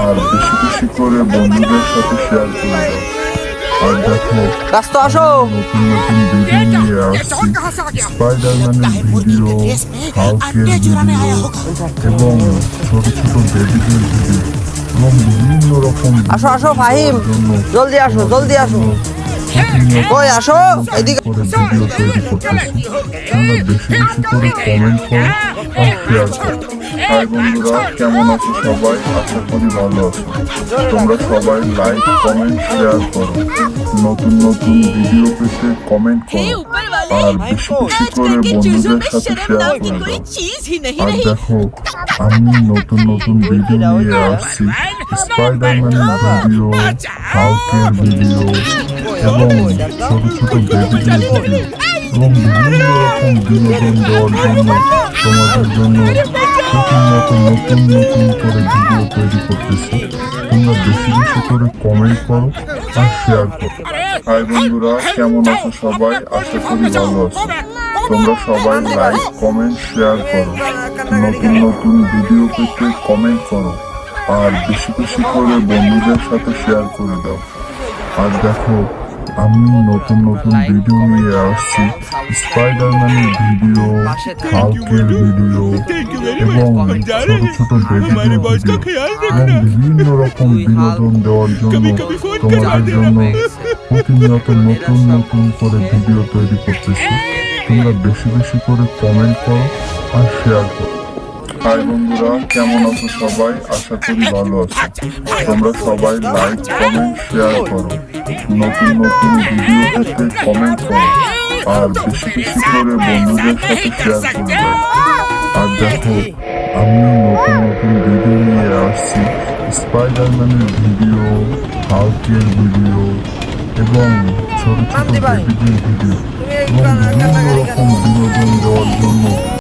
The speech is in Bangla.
আর বেশি বেশি করে বন্ধুদের সাথে শেয়ার করে দাও। আর দেখো রাস্তা আসো। নতুন নতুন ভিডিও নিয়ে আসছি। স্পাইডারম্যানের ভিডিও হালকের ভিডিও এবং ছোট ছোট বেবিদের ভিডিও এবং বিভিন্ন রকম আসো, আসো, ফাহিম। জলদি আসো, জলদি আসো। কই আসো, এদিকে। ভিডিও তৈরি করতেছি। তোমরা বেশি বেশি করে কমেন্ট করো। শান্তি আছে সবাই আশা ভালো তোমরা সবাই লাইক কমেন্ট শেয়ার করো নতুন নতুন ভিডিও পেতে কমেন্ট করো আর বেশি বেশি করে? বন্ধুদের শেয়ার করে আর দেখো আমি নতুন নতুন ভিডিও আসছি। স্পাইডারম্যানের ভিডিও হাউকের ভিডিও এবং ছোট ছোট বেবিদের এবং বিভিন্ন রকম বিনোদন দেওয়ার জন্য তোমাদের জন্য প্রতিনিয়ত নতুন নতুন করে ভিডিও তৈরি করতেছি। তোমরা বেশি বেশি করে কমেন্ট করো আর শেয়ার করো। হাই বন্ধুরা, কেমন আছো সবাই? আশা করি ভালো আছো। তোমরা সবাই লাইক কমেন্ট শেয়ার করো। নতুন নতুন ভিডিও পেতে কমেন্ট করো। আর বেশি বেশি করে বন্ধুদের সাথে শেয়ার করে দাও। আর দেখো আমি নতুন নতুন ভিডিও নিয়ে আসছি। স্পাইডারম্যানের ভিডিও হালকের ভিডিও এবং ছোট ছোট বেবিদের ভিডিও এবং বিভিন্ন রকম বিনোদন দেওয়ার জন্য তোমাদের জন্য প্রতিনিয়ত নতুন নতুন করে ভিডিও তৈরি করতেছি। তোমরা বেশি বেশি করে কমেন্ট করো আর শেয়ার করো। হাই বন্ধুরা কেমন আছো সবাই? আশা করি ভালো আছো। তোমরা সবাই লাইক কমেন্ট শেয়ার করো। নতুন নতুন ভিডিও পেতে কমেন্ট করো। আর বেশি বেশি করে বন্ধুদের সাথে শেয়ার করে আর দেখো আমি নতুন নতুন ভিডিও নিয়ে আসছি। স্পাইডারম্যানের ভিডিও হালকের ভিডিও এবং ছোট ছোট ভিডিও এবং